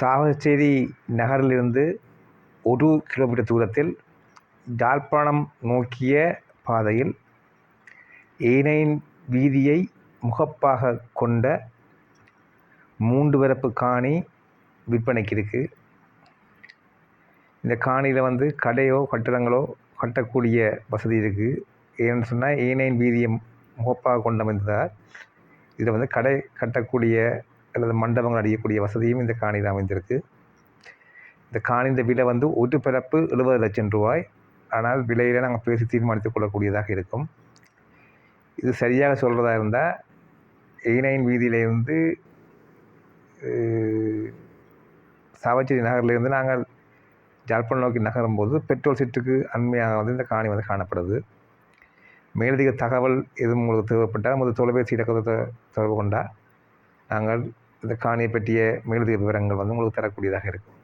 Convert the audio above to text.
சாவகச்சேரி நகரிலிருந்து ஒரு கிலோமீட்டர் தூரத்தில் யாழ்ப்பாணம் நோக்கிய பாதையில் ஏனையின் வீதியை முகப்பாக கொண்ட மூன்று பரப்பு காணி விற்பனைக்கு இருக்குது இந்த காணியில் வந்து கடையோ கட்டடங்களோ கட்டக்கூடிய வசதி இருக்குது ஏன்னு சொன்னால் ஏனையின் வீதியை முகப்பாக கொண்டு அமைந்ததால் இதில் வந்து கடை கட்டக்கூடிய அல்லது மண்டபங்கள் அடையக்கூடிய வசதியும் இந்த காணியில் அமைந்திருக்கு. இந்த காணியின் விலை வந்து ஒரு பிறப்பு எழுபது லட்சம் ரூபாய். ஆனால் விலையில் நாங்கள் பேசி தீர்மானித்துக் கொள்ளக்கூடியதாக இருக்கும். இது சரியாக சொல்கிறதா இருந்தால் எயினைன் வீதியிலேருந்து சாவச்சேரி நகர்லேருந்து நாங்கள் ஜாழ்ப்பாணம் நோக்கி நகரும்போது பெட்ரோல் சீட்டுக்கு அண்மையாக வந்து இந்த காணி வந்து காணப்படுது. மேலதிக தகவல் எதுவும் உங்களுக்கு தேவைப்பட்டால் முதல் தொலைபேசி இலக்கத்தை தொடர்பு கொண்டால் நாங்கள் இந்த காணியை பற்றிய மேலதிக விவரங்கள் வந்து உங்களுக்கு தரக்கூடியதாக இருக்கும்.